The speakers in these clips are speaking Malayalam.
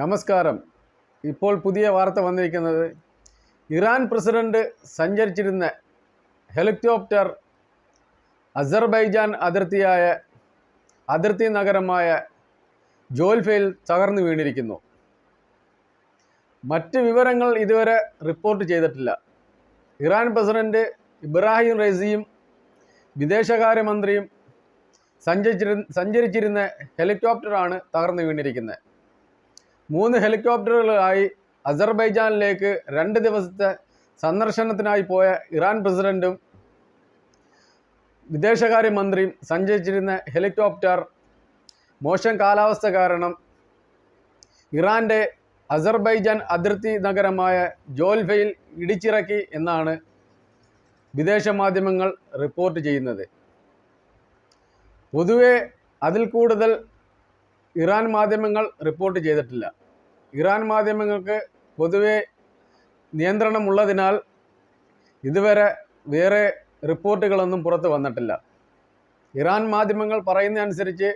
നമസ്കാരം. ഇപ്പോൾ പുതിയ വാർത്ത വന്നിരിക്കുന്നത് ഇറാൻ പ്രസിഡന്റ് സഞ്ചരിച്ചിരുന്ന ഹെലികോപ്റ്റർ അസർബൈജാൻ അതിർത്തിയായ അതിർത്തി നഗരമായ ജോൽഫയിൽ തകർന്നു വീണിരിക്കുന്നു. മറ്റ് വിവരങ്ങൾ ഇതുവരെ റിപ്പോർട്ട് ചെയ്തിട്ടില്ല. ഇറാൻ പ്രസിഡന്റ് ഇബ്രാഹിം റൈസിയും വിദേശകാര്യമന്ത്രിയും സഞ്ചരിച്ചിരുന്ന സഞ്ചരിച്ചിരുന്ന ഹെലികോപ്റ്ററാണ് തകർന്നു വീണിരിക്കുന്നത്. മൂന്ന് ഹെലികോപ്റ്ററുകളായി അസർബൈജാനിലേക്ക് രണ്ട് ദിവസത്തെ സന്ദർശനത്തിനായി പോയ ഇറാൻ പ്രസിഡന്റും വിദേശകാര്യമന്ത്രിയും സഞ്ചരിച്ചിരുന്ന ഹെലികോപ്റ്റർ മോശം കാലാവസ്ഥ കാരണം ഇറാന്റെ അസർബൈജാൻ അതിർത്തി നഗരമായ ജോൽഫയിൽ ഇടിച്ചിറക്കി എന്നാണ് വിദേശ മാധ്യമങ്ങൾ റിപ്പോർട്ട് ചെയ്യുന്നത്. പൊതുവെ അതിൽ കൂടുതൽ ഇറാൻ മാധ്യമങ്ങൾ റിപ്പോർട്ട് ചെയ്തിട്ടില്ല. ഇറാൻ മാധ്യമങ്ങൾക്ക് പൊതുവെ നിയന്ത്രണമുള്ളതിനാൽ ഇതുവരെ വേറെ റിപ്പോർട്ടുകളൊന്നും പുറത്ത് വന്നിട്ടില്ല. ഇറാൻ മാധ്യമങ്ങൾ പറയുന്നതനുസരിച്ച്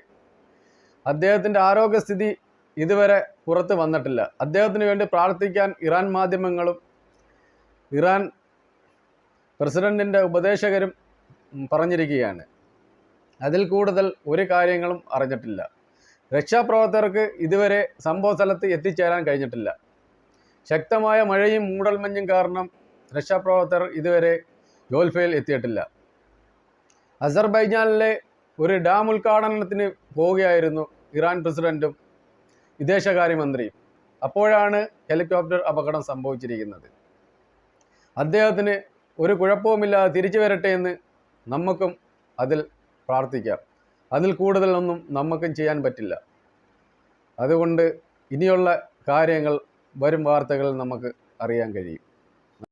അദ്ദേഹത്തിന്റെ ആരോഗ്യസ്ഥിതി ഇതുവരെ പുറത്ത് വന്നിട്ടില്ല. അദ്ദേഹത്തിന് വേണ്ടി പ്രാർത്ഥിക്കാൻ ഇറാൻ മാധ്യമങ്ങളും ഇറാൻ പ്രസിഡന്റിന്റെ ഉപദേശകരും പറഞ്ഞിരിക്കുകയാണ്. അതിൽ കൂടുതൽ ഒരു കാര്യങ്ങളും അറിഞ്ഞിട്ടില്ല. രക്ഷാപ്രവർത്തകർക്ക് ഇതുവരെ സംഭവ സ്ഥലത്ത് എത്തിച്ചേരാൻ കഴിഞ്ഞിട്ടില്ല. ശക്തമായ മഴയും മൂടൽമഞ്ഞും കാരണം രക്ഷാപ്രവർത്തകർ ഇതുവരെ ഗോൽഫയിൽ എത്തിയിട്ടില്ല. അസർബൈജാനിലെ ഒരു ഡാം ഉദ്ഘാടനത്തിന് പോവുകയായിരുന്നു ഇറാൻ പ്രസിഡന്റും വിദേശകാര്യമന്ത്രിയും. അപ്പോഴാണ് ഹെലികോപ്റ്റർ അപകടം സംഭവിച്ചിരിക്കുന്നത്. അദ്ദേഹത്തിന് ഒരു കുഴപ്പവുമില്ലാതെ തിരിച്ചു വരട്ടെ എന്ന് നമുക്കും അതിൽ പ്രാർത്ഥിക്കാം. അതിൽ കൂടുതലൊന്നും നമുക്കും ചെയ്യാൻ പറ്റില്ല. അതുകൊണ്ട് ഇനിയുള്ള കാര്യങ്ങൾ വരും വാർത്തകളിൽ നമുക്ക് അറിയാൻ കഴിയും.